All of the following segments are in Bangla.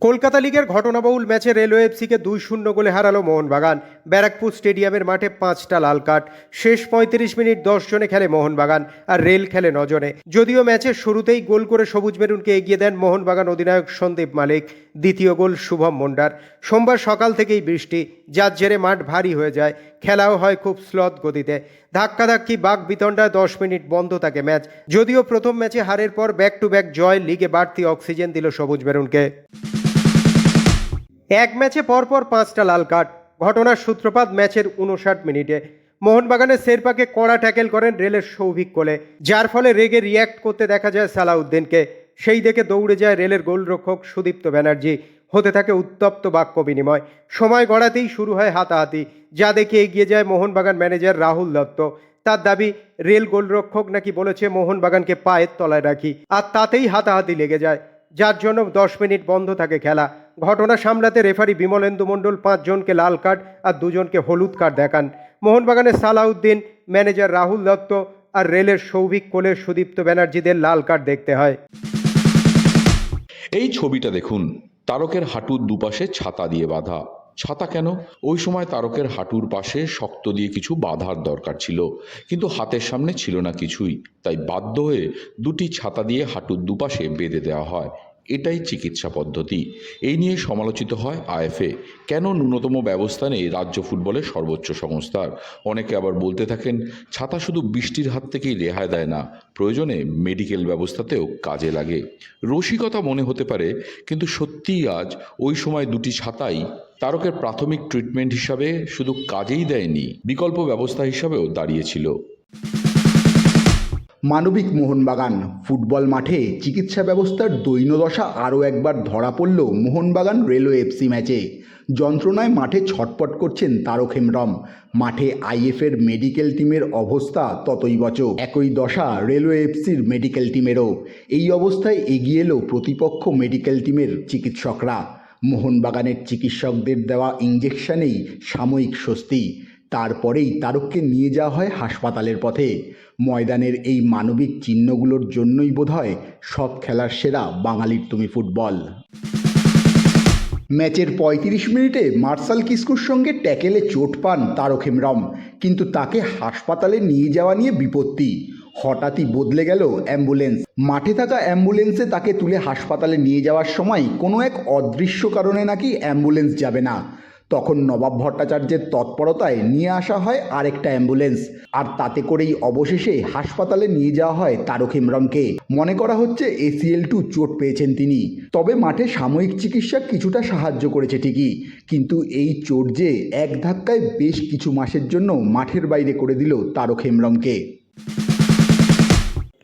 কলকাতা লিগের ঘটনাবহুল ম্যাচে রেলওয়ে এফসিকে দুই শূন্য গোলে হারালো মোহনবাগান। ব্যারাকপুর স্টেডিয়ামের মাঠে পাঁচটা লাল কার্ড। শেষ পঁয়ত্রিশ মিনিট দশ জনে খেলে মোহনবাগান আর রেল খেলে নজনে যদিও ম্যাচের শুরুতেই গোল করে সবুজ মেরুনকে এগিয়ে দেন মোহনবাগান অধিনায়ক সন্দীপ মালিক। দ্বিতীয় গোল শুভম মন্ডার। সোমবার সকাল থেকেই বৃষ্টি। যার জেরে মাঠ ভারী হয়ে যায়। খেলাও হয় খুব স্লথ গতিতে। ধাক্কাধাক্কি বাঘ বিতণ্ডায় দশ মিনিট বন্ধ থাকে ম্যাচ। যদিও প্রথম ম্যাচে হারের পর ব্যাক টু ব্যাক জয়, লিগে বাড়তি অক্সিজেন দিল সবুজ মেরুনকে এক ম্যাচে পরপর পাঁচটা লাল কার্ড। ঘটনার সূত্রপাত ম্যাচের উনষাট মিনিটে। মোহনবাগানের শেরপাকে কড়া ট্যাকেল করেন রেলের সৌভিক কোলে, যার ফলে রেগে রিয়্যাক্ট করতে দেখা যায় সালাউদ্দিনকে। সেই দেখে দৌড়ে যায় রেলের গোলরক্ষক সুদীপ্ত ব্যানার্জি। হতে থাকে উত্তপ্ত বাক্য বিনিময়। সময় গড়াতেই শুরু হয় হাতাহাতি। যা দেখে এগিয়ে যায় মোহনবাগান ম্যানেজার রাহুল দত্ত। তার দাবি, রেল গোলরক্ষক নাকি বলেছে মোহনবাগানকে পায়ের তলায় রাখি, আর তাতেই হাতাহাতি লেগে যায়, যার জন্য দশ মিনিট বন্ধ থাকে খেলা। ঘটনা সামলাতে রেফারি বিমলেন্দু মণ্ডল পাঁচজনকে লাল কার্ড আর দুজনকে হলুদ কার্ড দেখান। মোহনবাগানের সালাউদ্দিন, ম্যানেজার রাহুল দত্ত আর রেলের সৌভিক কোলের সুদীপ্ত ব্যানার্জিদের লাল কার্ড দেখতে হয়। এই ছবিটা দেখুন, তারকের হাঁটুর দুপাশে ছাতা দিয়ে বাঁধা। ছাতা কেন? ওই সময় তারকের হাঁটুর পাশে শক্ত দিয়ে কিছু বাঁধার দরকার ছিল, কিন্তু হাতের সামনে ছিল না কিছুই, তাই বাধ্য হয়ে দুটি ছাতা দিয়ে হাঁটুর দুপাশে বেঁধে দেওয়া হয়। এটাই চিকিৎসা পদ্ধতি। এই নিয়ে সমালোচিত হয় আইএফএ। কেন ন্যূনতম ব্যবস্থা নেই রাজ্য ফুটবলের সর্বোচ্চ সংস্থার? অনেকে আবার বলতে থাকেন, ছাতা শুধু বৃষ্টির হাত থেকেই রেহাই দেয় না, প্রয়োজনে মেডিকেল ব্যবস্থাতেও কাজে লাগে। রসিকতা মনে হতে পারে, কিন্তু সত্যিই আজ ওই সময় দুটি ছাতাই তারকের প্রাথমিক ট্রিটমেন্ট হিসাবে শুধু কাজেই দেয়নি, বিকল্প ব্যবস্থা হিসাবেও দাঁড়িয়েছিল। মানবিক মোহনবাগান। ফুটবল মাঠে চিকিৎসা ব্যবস্থার দৈন্যদশা আরও একবার ধরা পড়ল মোহনবাগান রেলওয়ে এফসি ম্যাচে। যন্ত্রণায় মাঠে ছটপট করছেন তারক হেমব্রম। মাঠে আইএফের মেডিকেল টিমের অবস্থা ততই বচ একই দশা রেলওয়ে এফসির মেডিকেল টিমেরও। এই অবস্থায় এগিয়ে এলো প্রতিপক্ষ মেডিকেল টিমের চিকিৎসকরা। মোহনবাগানের চিকিৎসকদের দেওয়া ইঞ্জেকশনেই সাময়িক স্বস্তি। তারপরেই তারককে নিয়ে যাওয়া হয় হাসপাতালের পথে। ময়দানের এই মানবিক চিহ্নগুলোর জন্যই বোধহয় সব খেলার সেরা বাঙালির তুমি ফুটবল। ম্যাচের পঁয়ত্রিশ মিনিটে মার্শাল কিস্কুর সঙ্গে ট্যাকেলে চোট পান তারক হেমরম কিন্তু তাকে হাসপাতালে নিয়ে যাওয়া নিয়ে বিপত্তি। হঠাৎই বদলে গেল অ্যাম্বুলেন্স। মাঠে থাকা অ্যাম্বুলেন্সে তাকে তুলে হাসপাতালে নিয়ে যাওয়ার সময় কোনো এক অদৃশ্য কারণে নাকি অ্যাম্বুলেন্স যাবে না। তখন নবাব ভট্টাচার্যের তৎপরতায় নিয়ে আসা হয় আরেকটা অ্যাম্বুলেন্স। আর তাতে করেই অবশেষে হাসপাতালে নিয়ে যাওয়া হয় তারক হেমরমকে মনে করা হচ্ছে এসিএল টু চোট পেয়েছেন তিনি। তবে মাঠে সাময়িক চিকিৎসা কিছুটা সাহায্য করেছে ঠিকই। কিন্তু এই চোট যে এক ধাক্কায় বেশ কিছু মাসের জন্য মাঠের বাইরে করে দিল তারক হেমরমকে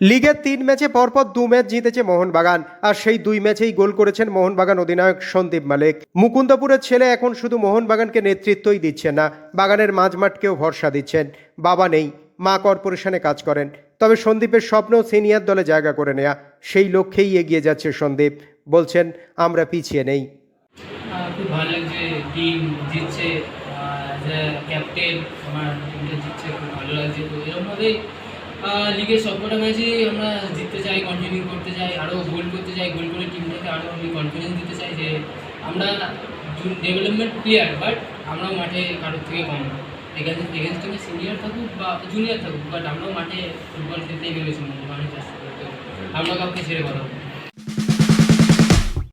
লিগের তিন ম্যাচে পরপর দু ম্যাচ জিতেছে মোহনবাগান, আর সেই দুই ম্যাচেই গোল করেছেন মোহনবাগান অধিনায়ক সন্দীপ মালিক। মুকুন্দপুরের ছেলে এখন শুধু মোহনবাগানকে নেতৃত্বই দিচ্ছে না, বাগানের মাঝমাঠকেও ভরসা দিচ্ছেন। বাবা নেই, মা কর্পোরেশনে কাজ করেন। তবে সন্দীপের স্বপ্ন সিনিয়র দলে জায়গা করে নেয়া, সেই লক্ষ্যেই এগিয়ে যাচ্ছে সন্দীপ। বলছেন, আমরা পিছিয়ে নেই। খুব ভালো লাগছে টিম জিতছে ক্যাপ্টেন আমার টিমটা জিতছে, খুব ভালো লাগছে। তো লিগের সবকটা ম্যাচই আমরা জিততে চাই কন্টিনিউ করতে চাই আরও গোল করতে চাই গোল করে টিমটাকে আরও আমি কনফিডেন্স দিতে চাই যে আমরা ডেভেলপমেন্ট প্লেয়ার বাট আমরাও মাঠে কারোর থেকে কম না এগেন্স এগেন্স টিমে সিনিয়র থাকুক বা জুনিয়র থাকুক বাট আমরাও মাঠে ফুটবল খেলতেই ভেবেছি মানে চেষ্টা করতে আমরা কাউকে ছেড়ে কথা।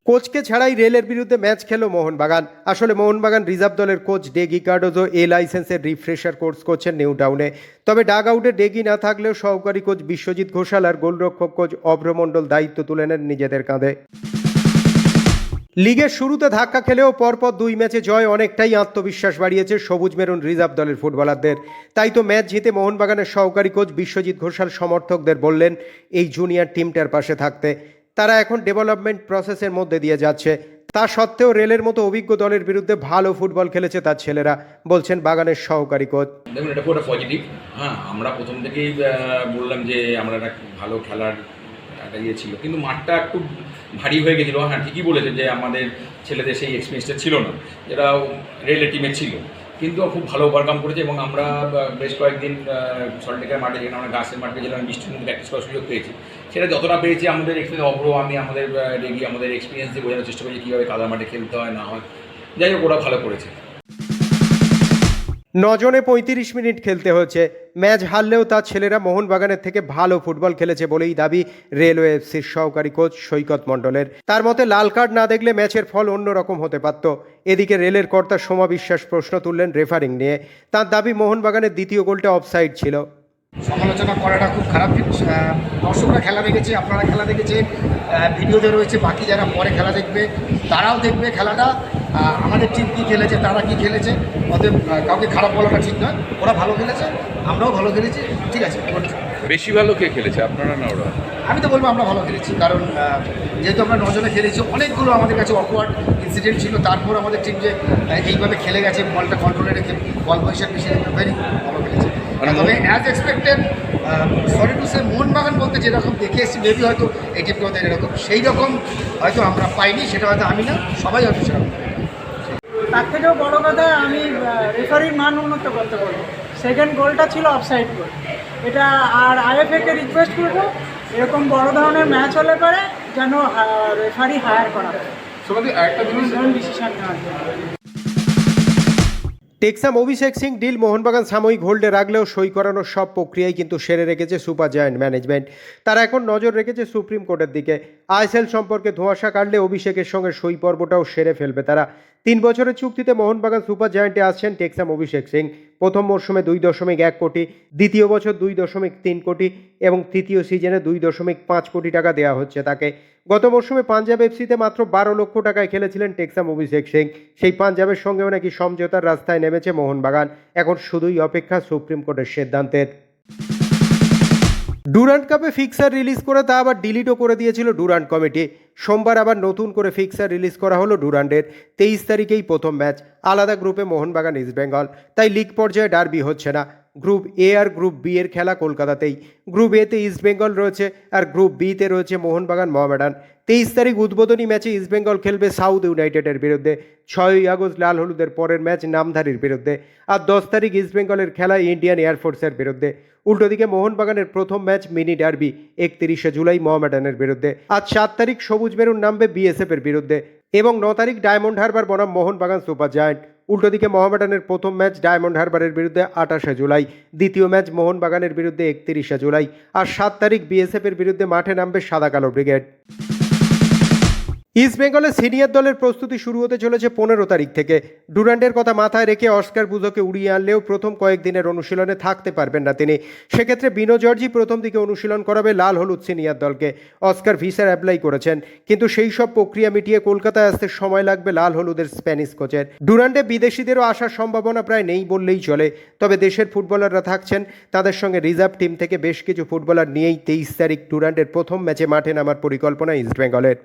কোচকে ছাড়াই রেলের বিরুদ্ধে ম্যাচ খেলো মোহনবাগান। আসলে মোহনবাগান রিজার্ভ দলের কোচ ডেগি কার্ডোজো এ লাইসেন্সের রিফ্রেশার কোর্স করছেন নিউ টাউনে। তবে ডাগ আউটে ডেগি না থাকলেও সহকারী কোচ বিশ্বজিৎ ঘোষাল আর গোলরক্ষক কোচ অভ্রমণ্ডল দায়িত্ব তুলে নেন নিজেদের কাঁধে। লিগের শুরুতে ধাক্কা খেলেও পরপর দুই ম্যাচে জয় অনেকটাই আত্মবিশ্বাস বাড়িয়েছে সবুজ মেরুন রিজার্ভ দলের ফুটবলারদের। তাই তো ম্যাচ জিতে মোহনবাগানের সহকারী কোচ বিশ্বজিৎ ঘোষাল সমর্থকদের বললেন, এই জুনিয়র টিমটার পাশে থাকতে। তারা এখন ডেভেলপমেন্ট প্রসেসের মধ্যে দিয়ে যাচ্ছে। তা সত্ত্বেও রেলের মতো অভিজ্ঞ দলের বিরুদ্ধে ভালো ফুটবল খেলেছে তার ছেলেরা, বলছেন বাগানের সহকারী কোচ দেখুন, এটা খুব পজিটিভ হ্যাঁ আমরা প্রথম থেকেই বললাম যে আমরা একটা ভালো খেলার একটা ইয়ে ছিল। কিন্তু মাঠটা একটু ভারী হয়ে গেছিল। হ্যাঁ ঠিকই বলেছে যে আমাদের ছেলেদের সেই এক্সপিরিয়েন্সটা ছিল না। যেটা রেলে টিমে ছিল। কিন্তু খুব ভালো ওভারকাম করেছে এবং আমরা বেশ কয়েকদিন সল্টেকের মাঠে যেখানে আমরা ঘাসের মাঠে গেছিলাম, বৃষ্টির মধ্যে প্র্যাকটিস করার সুযোগ পেয়েছি। সেটা যতটা পেরেছি, আমাদের এক্সপিরিয়েন্স অব্র আমি, আমাদের রেগি, আমাদের এক্সপিরিয়েন্স দিয়ে বোঝানোর চেষ্টা করেছি কীভাবে কাদা মাঠে খেলতে হয়, না হয়। যাই হোক, ওরা ভালো করেছে। নজনে পঁয়ত্রিশ মিনিট খেলতে হয়েছে। ম্যাচ হারলেও তার ছেলেরা মোহনবাগানের থেকে ভালো ফুটবল খেলেছে বলেই দাবি রেলওয়ে এফসির সহকারী কোচ সৈকত মণ্ডলের। তার মতে, লাল কার্ড না দেখলে ম্যাচের ফল অন্যরকম হতে পারত। এদিকে রেলের কর্তা সোমা বিশ্বাস প্রশ্ন তুললেন রেফারিং নিয়ে। তার দাবি, মোহনবাগানের দ্বিতীয় গোলটা অফসাইড ছিল। সমালোচনা করাটা খুব খারাপ দর্শকরা খেলা দেখেছে, আপনারা খেলা দেখেছে ভিডিওতে রয়েছে বাকি যারা পরে খেলা দেখবে, তারাও দেখবে খেলাটা। আমাদের টিম কী খেলেছে, তারা কি খেলেছে, অতএব কাউকে খারাপ বলাটা ঠিক নয়। ওরা ভালো খেলেছে, আমরাও ভালো খেলেছি। ঠিক আছে। বেশি ভালো কে খেলেছে? আপনারা না ওরা? আমি তো বলব আমরা ভালো খেলেছি কারণ যেহেতু আমরা নজনে খেলেছি অনেকগুলো আমাদের কাছে অকওয়ার্ড ইনসিডেন্ট ছিল। তারপর আমাদের টিম যে এইভাবে খেলে গেছে বলটা কন্ট্রোলে রেখে বল পজিশন বেশি ভেরি ভালো খেলেছে। মানে তবে as expected sorry to say Mohun Bagan বলতে যেরকম দেখে এসেছি মেবি হয়তো এই টিমটা ওদের এরকম। সেই রকম হয়তো আমরা পাইনি সেটা হয়তো আমি না সবাই হয়তো সেরকম তার থেকেও বড় কথা আমি রেফারির মান উন্নত করতে বলব। সেকেন্ড গোলটা ছিল অফসাইড গোল এটা আর আইএফএকে রিকোয়েস্ট করব। এরকম বড় ধরনের ম্যাচ হলে পরে যেন রেফারি হায়ার করা হয় টেক্সাম অভিষেক সিং ডিল মোহনবাগান সাময়িক হোল্ডে রাখলেও সই করানোর সব প্রক্রিয়াই কিন্তু সেরে রেখেছে সুপার জায়ান্ট ম্যানেজমেন্ট। তারা এখন নজর রেখেছে সুপ্রিম কোর্টের দিকে। আইএসএল সম্পর্কে ধোঁয়াশা কাটলে অভিষেকের সঙ্গে সই পর্বটাও সেরে ফেলবে তারা। তিন বছরের চুক্তিতে মোহনবাগান সুপার জায়ান্টে আসছেন টেক্সাম অভিষেক সিং। প্রথম মরশুমে দুই দশমিক এক কোটি, দ্বিতীয় বছর দুই দশমিক তিন কোটি এবং তৃতীয় সিজনে দুই দশমিক পাঁচ কোটি টাকা দেওয়া হচ্ছে তাকে। গত মরশুমে পাঞ্জাব এফসিতে মাত্র বারো লক্ষ টাকায় খেলেছিলেন টেক্সাম অভিষেক সিং। সেই পাঞ্জাবের সঙ্গেও নাকি সমঝোতার রাস্তায় নেমেছে মোহনবাগান। এখন শুধুই অপেক্ষা সুপ্রিম কোর্টের সিদ্ধান্তের। ডুরান্ট কাপে ফিক্সার রিলিজ করে তা আবার ডিলিটও করে দিয়েছিল ডুরান্ট কমিটি সোমবার আবার নতুন করে ফিক্সার রিলিজ করা হলো ডুরান্ডের তেইশ তারিখেই প্রথম ম্যাচ আলাদা গ্রুপে মোহনবাগান ইস্টবেঙ্গল তাই লিগ পর্যায়ে ডার্বি হচ্ছে না। গ্রুপ এ আর গ্রুপ বি এর খেলা কলকাতাতেই। গ্রুপ এতে ইস্টবেঙ্গল রয়েছে আর গ্রুপ বিতে রয়েছে মোহনবাগান মহামেডান। তেইশ তারিখ উদ্বোধনী ম্যাচে ইস্টবেঙ্গল খেলবে সাউথ ইউনাইটেডের বিরুদ্ধে। ছয়ই আগস্ট লাল হলুদের পরের ম্যাচ নামধারীর বিরুদ্ধে। আর দশ তারিখ ইস্টবেঙ্গলের খেলা ইন্ডিয়ান এয়ারফোর্সের বিরুদ্ধে। উল্টো দিকে মোহনবাগানের প্রথম ম্যাচ মিনি ডার্বি একত্রিশে জুলাই মোহামেডানের বিরুদ্ধে। আজ সাত তারিখ সবুজ মেরুন নামবে বিএসএফ এর বিরুদ্ধে। এবং ন তারিখ ডায়মন্ড হারবার বনাম মোহনবাগান সুপার জায়ান্ট। উল্টো দিকে মোহামেডানের প্রথম ম্যাচ ডায়মন্ড হারবারের বিরুদ্ধে আঠাশে জুলাই, দ্বিতীয় ম্যাচ মোহনবাগানের বিরুদ্ধে একত্রিশে জুলাই, আর সাত তারিখ বিএসএফের বিরুদ্ধে মাঠে নামবে সাদা কালো ব্রিগেড। ইস্ট বেঙ্গলের সিনিয়র দলের প্রস্তুতি শুরু হতে চলেছে পনেরো তারিখ থেকে। ডুরান্ডের কথা মাথায় রেখে অস্কার বুজোকে উড়িয়ে আনলেও প্রথম কয়েকদিনের অনুশীলনে থাকতে পারবেন না তিনি। সেক্ষেত্রে বিনো জর্জি প্রথম দিকে অনুশীলন করাবে লাল হলুদ সিনিয়র দলকে। অস্কার ভিসার অ্যাপ্লাই করেছেন। কিন্তু সেই সব প্রক্রিয়া মিটিয়ে কলকাতায় আসতে সময় লাগবে লাল হলুদের স্প্যানিশ কোচের ডুরান্ডে বিদেশিদেরও আসার সম্ভাবনা প্রায় নেই বললেই চলে। তবে দেশের ফুটবলাররা থাকছেন। তাদের সঙ্গে রিজার্ভ টিম থেকে বেশ কিছু ফুটবলার নিয়েই তেইশ তারিখ ডুরান্ডের প্রথম ম্যাচে মাঠে নামার পরিকল্পনা ইস্টবেঙ্গলের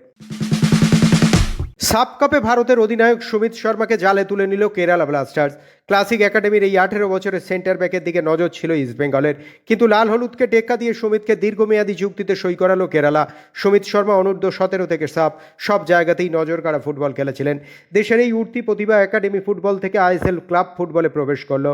সাব কাপে ভারতের অধিনায়ক সুমিত শর্মাকে জালে তুলে নিল কেরালা ব্লাস্টার্স। ক্লাসিক একাডেমির এই আঠেরো বছরের সেন্টার ব্যাকের দিকে নজর ছিল ইস্টবেঙ্গলের কিন্তু লাল হলুদকে টেক্কা দিয়ে সুমিতকে দীর্ঘমেয়াদী যুক্তিতে সই করালো কেরালা। সুমিত শর্মা অনূর্ধ্ব সতেরো থেকে সাপ সব জায়গাতেই নজর কাড়া ফুটবল খেলেছিলেন। দেশের এই উঠতি প্রতিভা একাডেমি ফুটবল থেকে আইএসএল ক্লাব ফুটবলে প্রবেশ করল।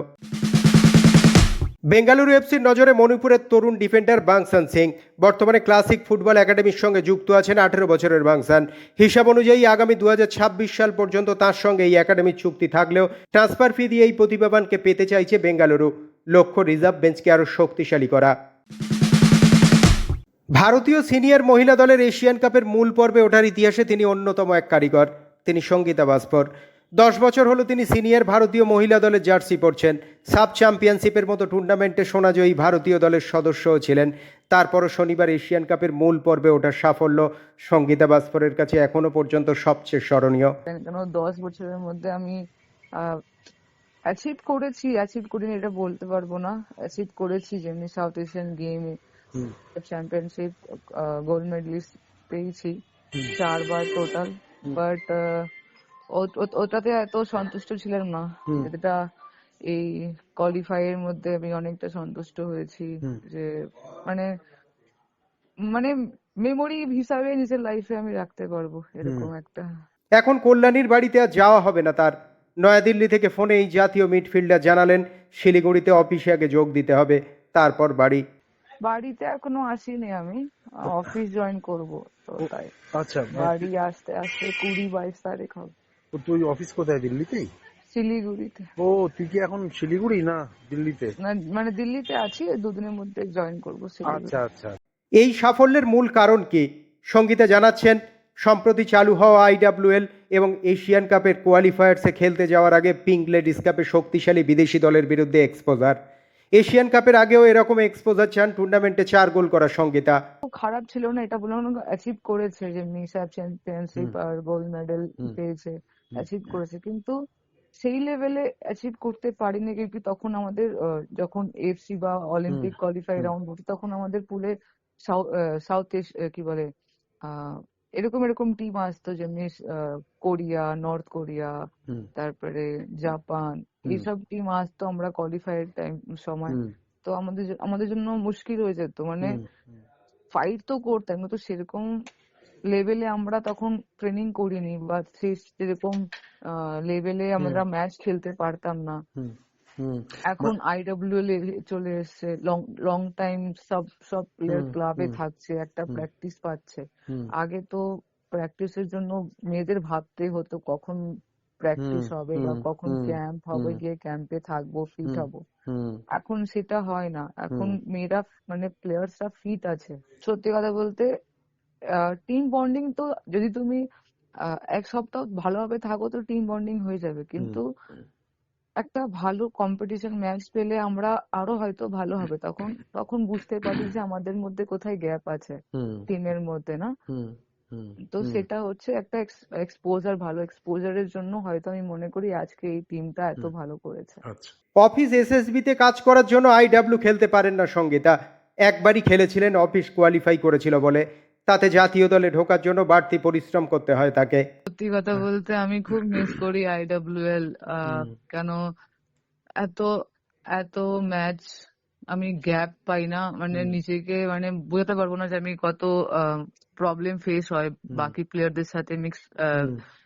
বেঙ্গালুরু এফসির নজরে মণিপুরের তরুণ ডিফেন্ডার বাংসান সিং। বর্তমানে ক্লাসিক ফুটবল একাডেমির সঙ্গে যুক্ত আছেন আঠেরো বছরের বাংসান। হিসাব অনুযায়ী আগামী দু হাজার ছাব্বিশ সাল পর্যন্ত তার সঙ্গে এই একাডেমির চুক্তি থাকলেও ট্রান্সফার ফি দিয়ে এই প্রতিভাবানকে পেতে চাইছে বেঙ্গালুরু। লক্ষ্য রিজার্ভ বেঞ্চকে আরও শক্তিশালী করা। ভারতীয় সিনিয়র মহিলা দলের এশিয়ান কাপের মূল পর্বে ওঠার ইতিহাসে তিনি অন্যতম এক কারিগর। তিনি সঙ্গীতা বাস্পর দশ বছর হলো তিনি সিনিয়র ভারতীয় মহিলা দলের জার্সি পরছেন। সাব চ্যাম্পিয়নশিপের মতো টুর্নামেন্টে সোনাজয়ী ভারতীয় দলের সদস্যও ছিলেন। তারপরও শনিবার এশিয়ান কাপের মূল পর্বে ওঠার সাফল্য সঙ্গীতা বাস্পরের কাছে এখনও পর্যন্ত সবচেয়ে স্মরণীয়। কেন দশ বছরের মধ্যে আমি অ্যাচিভ করেছি অ্যাচিভ করিনি এটা বলতে পারব না। অ্যাচিভ করেছি যেমনি South Asian game championship gold medallist পেয়েছি। চারবার টোটাল বাট ওটাতে এত সন্তুষ্ট ছিলাম না। যেটা এই কোয়ালিফাই এর মধ্যে আমি অনেকটা সন্তুষ্ট হয়েছি যে মানে মানে মেমোরি হিসাবে নিজের লাইফে আমি রাখতে পারব এরকম একটা। এখন কল্যাণীর বাড়িতে আর যাওয়া হবে না তার। নয়াদিল্লি থেকে ফোনে এই জাতীয় মিডফিল্ডার জানালেন শিলিগুড়িতে অফিসে আগে যোগ দিতে হবে তারপর বাড়ি। বাড়িতে এখনও আসিনি আমি অফিস জয়েন করব তো তাই। আচ্ছা বাড়ি আসতে আসতে কুড়ি বাইশ তারিখ হবে। তো তুই অফিস কোথায়? দিল্লিতেই? শিলিগুড়িতে। ও তুই কি এখন শিলিগুড়ি না দিল্লিতে? না মানে দিল্লিতে আছি দুদিনের মধ্যে জয়েন করব আচ্ছা আচ্ছা। এই সাফল্যের মূল কারণ কি? সঙ্গীতা জানাচ্ছেন সম্প্রতি চালু হওয়া আইডাব্লিউএল এবং এশিয়ান কাপের কোয়ালিফায়ার্সে খেলতে যাওয়ার আগে পিঙ্ক লেডিস কাপে শক্তিশালী বিদেশি দলের বিরুদ্ধে এক্সপোজার এশিয়ান কাপের আগেও এরকম এক্সপোজার চান টুর্নামেন্টে চার গোল করা সঙ্গীতা। খারাপ ছিল না এটা বলে অ্যাচিভ করেছে যে মিসাব চ্যাম্পিয়নশিপ আর গোল্ড মেডেল পেয়েছে। অ্যাচিভ করেছে। কিন্তু সেই লেভেলে অ্যাচিভ করতে পারিনি কিন্তু তখন আমাদের আহ, যখন এফসি বা অলিম্পিক কোয়ালিফাই রাউন্ড হতো তখন আমাদের পুলে সাউথ কি বলে আহ, এরকম এরকম টিম আসতো যেমনি আহ, কোরিয়া নর্থ কোরিয়া তারপরে জাপান এইসব টিম আসতো আমরা কোয়ালিফাই টাইম সময়। তো আমাদের আমাদের জন্য মুশকিল হয়ে যেত। মানে ফাইট তো করতাম কিন্তু সেরকম লেভেলে আমরা তখন ট্রেনিং করিনি বা সেরকম লেভেলে আমরা ম্যাচ খেলতে পারতাম না। এখন আইডব্লিউএল চলে এসেছে লং লং টাইম সব সব প্লেয়ার ক্লাবে থাকছে একটা। প্র্যাকটিস পাচ্ছে। আগে তো প্র্যাকটিসের জন্য মেয়েদের ভাবতে হতো কখন প্র্যাকটিস হবে বা কখন ক্যাম্প হবে। গিয়ে ক্যাম্পে থাকব ফিট। হব। এখন সেটা হয় না। এখন মেয়েরা মানে প্লেয়ার্সরা ফিট আছে। সত্যি কথা বলতে টিম বন্ডিং তো যদি তুমি এক সপ্তাহ ভালোভাবে থাকো তো টিম বন্ডিং হয়ে যাবে। কিন্তু একটা ভালো কম্পিটিশন ম্যাচ পেলে আমরা আরও হয়তো ভালো হবে। তখন তখন বুঝতে পারি যে আমাদের মধ্যে কোথায় গ্যাপ আছে টিমের মধ্যে না? হুম, হুম, তো সেটা হচ্ছে একটা এক্সপোজার ভালো এক্সপোজারের জন্য হয়তো আমি মনে করি আজকে এই টিমটা এত ভালো করেছে। অফিস এসএসবি তে কাজ করার জন্য আইডাব্লিউ খেলতে পারেন না সঙ্গীতা। একবারই খেলেছিলেন অফিস কোয়ালিফাই করেছিল বলে। তাতে জাতীয় দলে ঢোকার জন্য বাড়তি পরিশ্রম করতে হয় তাকে। সত্যি কথা বলতে আমি খুব মিস করি আইডব্লিউএল কেন এত এত ম্যাচ আমি গ্যাপ পাই না। মানে নিজেকে মানে বোঝাতে পারব না যে আমি কত প্রবলেম ফেস হয় বাকি প্লেয়ারদের সাথে মিক্স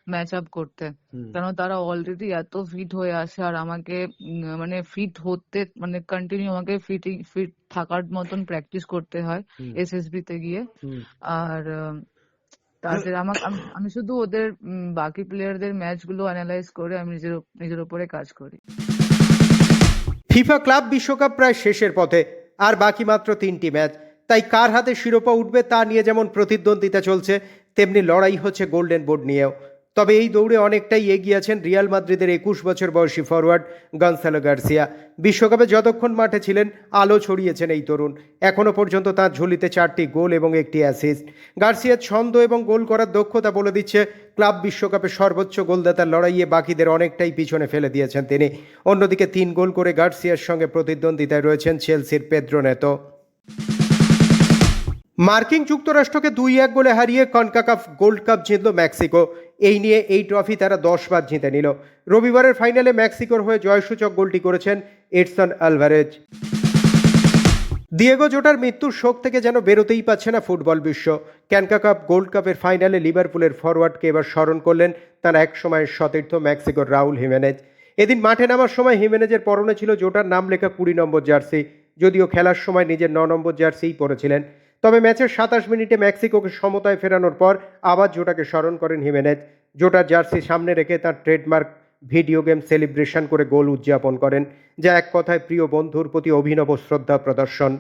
ম্যাচ আপ করতে। কেন তারা অলরেডি এত ফিট হয়ে আসে আর আমাকে উম, মানে ফিট হতে মানে কন্টিনিউ আমাকে ফিটিং ফিট থাকার মতন প্র্যাকটিস করতে হয় এসএসবি তে গিয়ে। হুম। আর তাদের আমার আমি- আমি শুধু ওদের উম, বাকি প্লেয়ারদের ম্যাচগুলো অ্যানালাইজ করে আমি নিজের উপ- নিজের উপরে কাজ করি। ফিফা ক্লাব বিশ্বকাপ প্রায় শেষের পথে আর বাকি মাত্র তিনটি ম্যাচ তাই কার হাতে শিরোপা উঠবে তা নিয়ে যেমন প্রতিদ্বন্দ্বিতা চলছে, তেমনি লড়াই হচ্ছে গোল্ডেন বোর্ড নিয়েও। তবে এই দৌড়ে অনেকটাই এগিয়ে আছেন রিয়াল মাদ্রিদের একুশ বছর বয়সী ফরওয়ার্ড গনসালো গার্সিয়া বিশ্বকাপে যতক্ষণ মাঠে ছিলেন, আলো ছড়িয়েছেন এই তরুণ। এখনও পর্যন্ত তার ঝুলিতে চারটি গোল এবং একটি অ্যাসিস্ট গার্সিয়ার ছন্দ এবং গোল করার দক্ষতা বলে দিচ্ছে ক্লাব বিশ্বকাপে সর্বোচ্চ গোলদাতার লড়াইয়ে বাকিদের অনেকটাই পিছনে ফেলে দিয়েছেন তিনি। অন্যদিকে তিন গোল করে গার্সিয়ার সঙ্গে প্রতিদ্বন্দ্বিতায় রয়েছেন চেলসির পেদ্রো নেতো মার্কিন যুক্তরাষ্ট্রকে দুই এক গোলে হারিয়ে কনকাকাফ গোল্ড কাপ জিতল মেক্সিকো। এই নিয়ে এই ট্রফি তারা দশ বার জিতে নিল। রবিবারের ফাইনালে মেক্সিকোর হয়ে জয়সূচক গোলটি করেছেন এডসন আলভারেজ। দিয়েগো জোটার মৃত্যুর শোক থেকে যেন বেরোতেই পাচ্ছে না ফুটবল বিশ্ব। ক্যানকা কাপ গোল্ড কাপের ফাইনালে লিভারপুলের ফরওয়ার্ডকে এবার স্মরণ করলেন তার এক সময়ের সতীর্থ মেক্সিকোর রাউল হিমেনেজ। এদিন মাঠে নামার সময় হিমেনেজের পরনে ছিল জোটার নাম লেখা কুড়ি নম্বর জার্সি, যদিও খেলার সময় নিজের ন নম্বর জার্সিই পরেছিলেন। তবে ম্যাচের সাতাশ মিনিটে মেক্সিকোকে সমতায় ফেরানোর পর আবার জোটাকে স্মরণ করেন হিমেনেজ। জোটার জার্সি সামনে রেখে তার ট্রেডমার্ক ভিডিও গেম সেলিব্রেশন করে গোল উদযাপন করেন, যা এক কথায় প্রিয় বন্ধুর প্রতি অভিনব শ্রদ্ধা প্রদর্শন।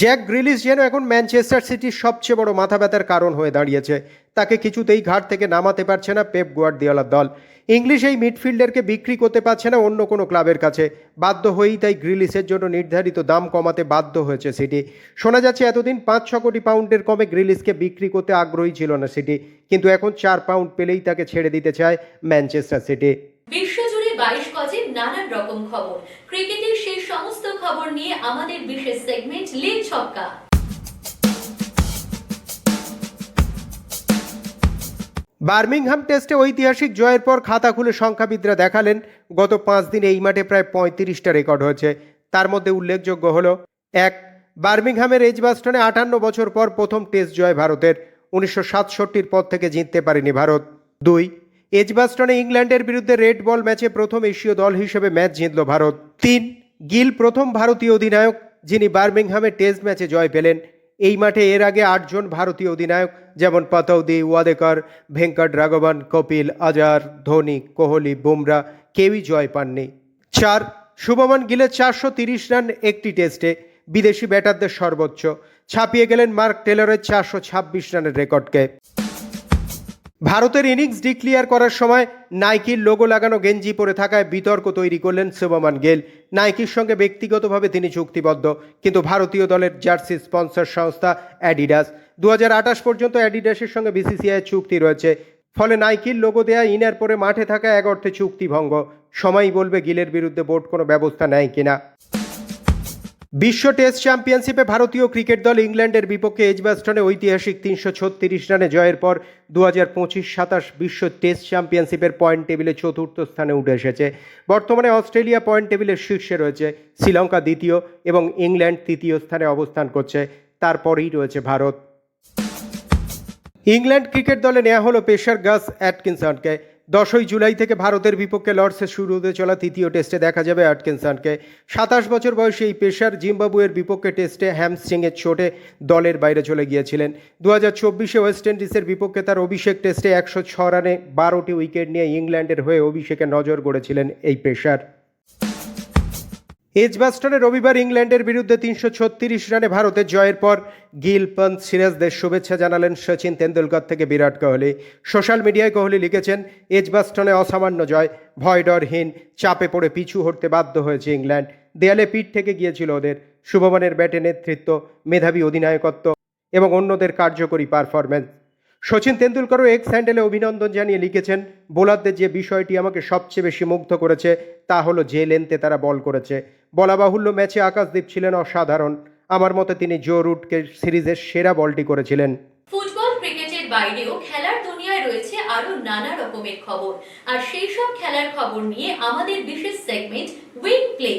জ্যাক গ্রিলিস যেন এখন ম্যানচেস্টার সিটির সবচেয়ে বড় মাথা ব্যথার কারণ হয়ে দাঁড়িয়েছে। তাকে কিছুতেই ঘাট থেকে নামাতে পারছে না পেপ গুয়ার্দিওলার দল। ইংলিশ এই মিডফিল্ডারকে বিক্রি করতে পারছে না অন্য কোনো ক্লাবের কাছে। বাধ্য হয়েই তাই গ্রিলিসের জন্য নির্ধারিত দাম কমাতে বাধ্য হয়েছে সিটি। শোনা যাচ্ছে, এতদিন পাঁচ ছ কোটি পাউন্ডের কমে গ্রিলিসকে বিক্রি করতে আগ্রহী ছিল না সিটি, কিন্তু এখন চার পাউন্ড পেলেই তাকে ছেড়ে দিতে চায় ম্যানচেস্টার সিটি। বিশ্বজুড়ে বাইশ নানান রকম খবর। ক্রিকেটের সেই সমস্ত খবর নিয়ে আমাদের বিশেষ সেগমেন্ট ছক্কা। বার্মিংহাম টেস্টে ঐতিহাসিক জয়ের পর খাতা খুলে সংখ্যাবিদরা দেখালেন, গত পাঁচ দিনে এই মাঠে প্রায় পঁয়ত্রিশটা রেকর্ড হয়েছে। তার মধ্যে উল্লেখযোগ্য হল, এক, বার্মিংহামের এজবাস্টনে আটান্ন বছর পর প্রথম টেস্ট জয় ভারতের, উনিশশো সাতষট্টির পর থেকে জিততে পারেনি ভারত। দুই এজবাস্টনে ইংল্যান্ডের বিরুদ্ধে রেড বল ম্যাচে প্রথম এশীয় দল হিসেবে ম্যাচ জিতল ভারত। তিন, গিল প্রথম ভারতীয় অধিনায়ক, যিনি বার্মিংহামে টেস্ট ম্যাচে জয় পেলেন এই মাঠে এর আগে আটজন ভারতীয় অধিনায়ক, যেমন পাতৌদি ওয়াদেকর, ভেঙ্কট রাঘবন, কপিল আজার, ধোনি, কোহলি, বুমরা, কেউই জয় পাননি। চার, শুভমন গিলের চারশো তিরিশ রান একটি টেস্টে, বিদেশি ব্যাটারদের সর্বোচ্চ, ছাপিয়ে গেলেন মার্ক টেলরের চারশো ছাব্বিশ রানের রেকর্ডকে। ভারতের ইনিংস ডিক্লিয়ার করার সময় নাইকির লোগো লাগানো গেঞ্জি পরে থাকায় বিতর্ক তৈরি করলেন শুভমান গেল। নাইকির সঙ্গে ব্যক্তিগতভাবে তিনি চুক্তিবদ্ধ, কিন্তু ভারতীয় দলের জার্সি স্পন্সর সংস্থা অ্যাডিডাস। দু হাজার আঠাশ পর্যন্ত অ্যাডিডাসের সঙ্গে বিসিসিআই চুক্তি রয়েছে। ফলে নাইকির লোগো দেয়া ইনার পরে মাঠে থাকা এক অর্থে চুক্তিভঙ্গ। সময়ই বলবে গিলের বিরুদ্ধে বোর্ড কোনো ব্যবস্থা নেয় কিনা। বিশ্ব টেস্ট চ্যাম্পিয়নশিপে ভারতীয় ক্রিকেট দল ইংল্যান্ডের বিপক্ষে এজবাস্টনে ঐতিহাসিক তিনশো ছত্রিশ রানে জয়ের পর দু হাজার পঁচিশ সাতাশ বিশ্ব টেস্ট চ্যাম্পিয়নশিপের পয়েন্ট টেবিলে চতুর্থ স্থানে উঠে এসেছে। বর্তমানে অস্ট্রেলিয়া পয়েন্ট টেবিলের শীর্ষে রয়েছে শ্রীলঙ্কা দ্বিতীয় এবং ইংল্যান্ড তৃতীয় স্থানে অবস্থান করছে। তারপরেই রয়েছে ভারত। ইংল্যান্ড ক্রিকেট দলে নেওয়া হলো পেসার গাস অ্যাটকিনসনকে। দশই জুলাই থেকে ভারতের বিপক্ষে লর্ডসে শুরু হতে চলা তৃতীয় টেস্টে দেখা যাবে অ্যাটকিনসনকে সাতাশ বছর বয়সে এই পেশার জিম্বাবুয়ের বিপক্ষে টেস্টে হ্যামস্ট্রিংয়ের চোটে দলের বাইরে চলে গিয়েছিলেন। দু হাজার চব্বিশে ওয়েস্ট ইন্ডিজের বিপক্ষে তার অভিষেক টেস্টে একশো ছ রানে বারোটি উইকেট নিয়ে ইংল্যান্ডের হয়ে অভিষেকে নজর গড়েছিলেন এই পেসার। এজবাস্টনে রবিবার ইংল্যান্ডের বিরুদ্ধে তিনশো ছত্রিশ রানে ভারতের জয়ের পর গিল পন্ত সিরাজদের শুভেচ্ছা জানালেন সচিন তেন্ডুলকর থেকে বিরাট কোহলি। সোশ্যাল মিডিয়ায় কোহলি লিখেছেন এজবাস্টনে অসামান্য জয়, ভয় ডরহীন চাপে পড়ে পিছু হটতে বাধ্য হয়েছে ইংল্যান্ড। দেয়ালে পিঠ থেকে গিয়েছিল ওদের। শুভমনের ব্যাটে নেতৃত্ব, মেধাবী অধিনায়কত্ব এবং অন্যদের কার্যকরী পারফরম্যান্স। সচিন তেন্ডুলকরও এক্স হ্যান্ডেলে অভিনন্দন জানিয়ে লিখেছেন, বোলারদের যে বিষয়টি আমাকে সবচেয়ে বেশি মুগ্ধ করেছে, তা হলো যে লেন্থে তারা বল করেছে। বলা বাহুল্য ম্যাচে আকাশদীপ ছিলেন অসাধারণ। আমার মতে তিনি জো রুটকে সিরিজের সেরা বলটি করেছিলেন। ফুটবল ক্রিকেটের বাইরেও খেলার দুনিয়ায় রয়েছে আরও নানা রকমের খবর। আর সেই সব খেলার খবর নিয়ে আমাদের বিশেষ segment wing play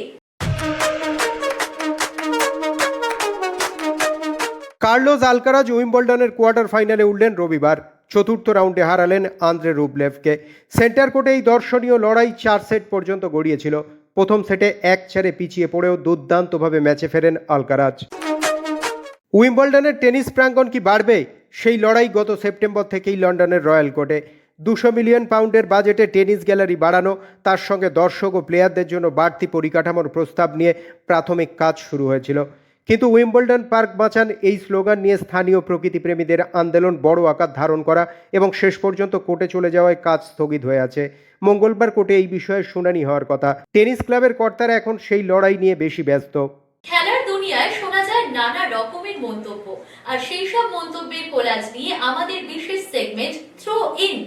Carlos Alcaraz উইম্বলডনের quarter ফাইনালে উঠলেন রবিবার। চতুর্থ রাউন্ডে হারালেন আন্দ্রে রুবলেভকে। সেন্টার কোর্টে এই দর্শনীয় লড়াই চার সেট পর্যন্ত গড়িয়েছিল। প্রথম সেটে এক ছেড়ে পিছিয়ে পড়েও দুর্দান্তভাবে ম্যাচে ফেরেন আলকারাজ। উইম্বলডনের টেনিস প্রাঙ্গণ কি বাড়বে? সেই লড়াই গত সেপ্টেম্বর থেকেই লন্ডনের রয়্যাল কোর্টে। দুশো মিলিয়ন পাউন্ডের বাজেটে টেনিস গ্যালারি বাড়ানো, তার সঙ্গে দর্শক ও প্লেয়ারদের জন্য বাড়তি পরিকাঠামোর প্রস্তাব নিয়ে প্রাথমিক কাজ শুরু হয়েছিল। কিন্তু উইম্বলডন পার্ক বাঁচান এই স্লোগান নিয়ে স্থানীয় প্রকৃতিপ্রেমীদের আন্দোলন বড় আকার ধারণ করা এবং শেষ পর্যন্ত কোর্টে চলে যাওয়ায় কাজ স্থগিত হয়ে আছে। মঙ্গলবার কোর্টে এই বিষয়ে শুনানি হওয়ার কথা। টেনিস ক্লাবের কর্তারা এখন সেই লড়াই নিয়ে বেশি ব্যস্ত। খেলার দুনিয়ায় শোনা যায় নানা রকমের মন্তব্য। আর সেই সব মন্তব্যের কোলাজ নিয়ে আমাদের বিশেষ সেগমেন্ট থ্রো ইন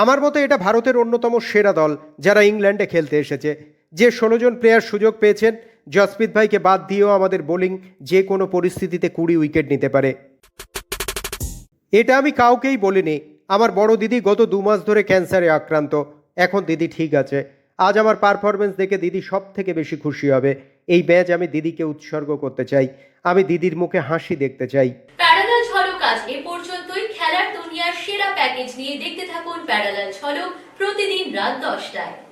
আমার মতে এটা ভারতের অন্যতম সেরা দল যারা ইংল্যান্ডে খেলতে এসেছে। যে ষোলো জন প্লেয়ার সুযোগ পেয়েছেন, জসপ্রীত ভাইকে বাদ দিয়েও আমাদের বোলিং যে কোনো পরিস্থিতিতে কুড়ি উইকেট নিতে পারে। এটা আমি কাউকেই বলিনি। আমার বড় দিদি গত দু মাস ধরে ক্যান্সারে আক্রান্ত। এখন দিদি ঠিক আছে। আজ আমার পারফরমেন্স দেখে দিদি সব থেকে বেশি খুশি হবে। এই ম্যাচ আমি দিদিকে উৎসর্গ করতে চাই। আমি দিদির মুখে হাসি দেখতে চাই। এ পর্যন্তই। খেলার দুনিয়ার সেরা প্যাকেজ নিয়ে দেখতে থাকুন প্যারালাল ঝলক প্রতিদিন রাত দশটায়।